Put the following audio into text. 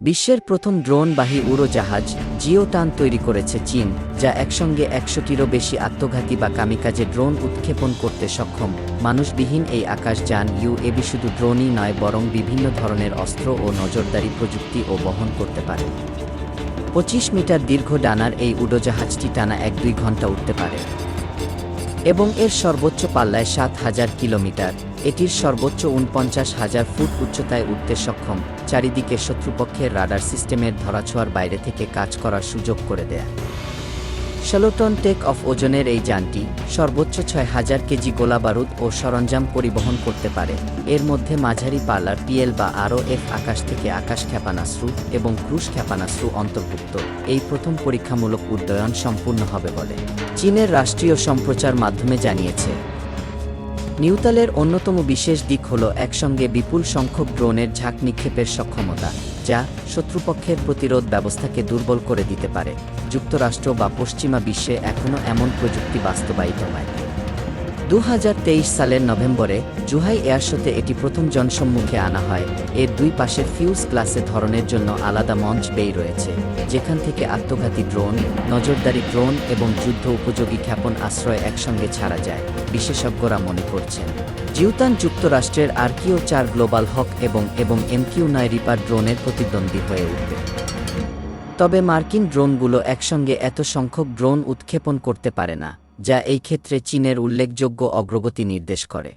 বিশ্বের প্রথম ড্রোনবাহী উড়োজাহাজ জিওটান তৈরি করেছে চীন, যা একসঙ্গে একশোটিরও বেশি আত্মঘাতী বা কামিকাজে ড্রোন উৎক্ষেপণ করতে সক্ষম। মানুষবিহীন এই আকাশযান ইউএবি শুধু ড্রোনই নয়, বরং বিভিন্ন ধরনের অস্ত্র ও নজরদারি প্রযুক্তি ও বহন করতে পারে। পঁচিশ মিটার দীর্ঘ ডানার এই উড়োজাহাজটি টানা এক দুই ঘণ্টা উঠতে পারে। এবং এর সর্বোচ্চ পাল্লায় সাত হাজার কিলোমিটার। এটির সর্বোচ্চ উনপঞ্চাশ হাজার ফুট উচ্চতায় উঠতে সক্ষম। চারিদিকে শত্রুপক্ষের রাডার সিস্টেমের ধরাছোঁয়ার বাইরে থেকে কাজ করার সুযোগ করে দেয়া। ষোলো টেক অফ ওজনের এই যানটি সর্বোচ্চ ছয় হাজার কেজি গোলাবারুদ ও সরঞ্জাম পরিবহন করতে পারে। এর মধ্যে মাঝারি পার্লার পিএল বা আরও এফ আকাশ থেকে আকাশ ক্ষেপণাস্ত্র এবং ক্রুশ ক্ষেপণাস্ত্র অন্তর্ভুক্ত। এই প্রথম পরীক্ষামূলক উড্ডয়ন সম্পূর্ণ হবে বলে চীনের রাষ্ট্রীয় সম্প্রচার মাধ্যমে জানিয়েছে। নিউতালের অন্যতম বিশেষ দিক হল একসঙ্গে বিপুল সংখ্যক ড্রোনের ঝাঁক নিক্ষেপের সক্ষমতা, যা শত্রুপক্ষের প্রতিরোধ ব্যবস্থাকে দুর্বল করে দিতে পারে। যুক্তরাষ্ট্র বা পশ্চিমা বিশ্বে এখনও এমন প্রযুক্তি বাস্তবায়িত হয় দু হাজার তেইশ সালের নভেম্বরে জুহাই এয়ারশোতে এটি প্রথম জনসম্মুখে আনা হয়। এর দুই পাশের ফিউজ ক্লাসে ধরনের জন্য আলাদা মঞ্চ বেই রয়েছে, যেখান থেকে আত্মঘাতী ড্রোন, নজরদারি ড্রোন এবং যুদ্ধ উপযোগী ক্ষেপণ আশ্রয় একসঙ্গে ছাড়া যায়, বিশেষজ্ঞরা মনে করছেন। জিউতান যুক্তরাষ্ট্রের আর্কিও চার গ্লোবাল হক এবং এবং এমকিউ নয় রিপার ড্রোনের প্রতিদ্বন্দ্বী হয়ে উঠবে। তবে মার্কিন ড্রোনগুলো একসঙ্গে এত সংখ্যক ড্রোন উৎক্ষেপণ করতে পারে না। যা এই ক্ষেত্রে চীনের উল্লেখযোগ্য অগ্রগতি নির্দেশ করে।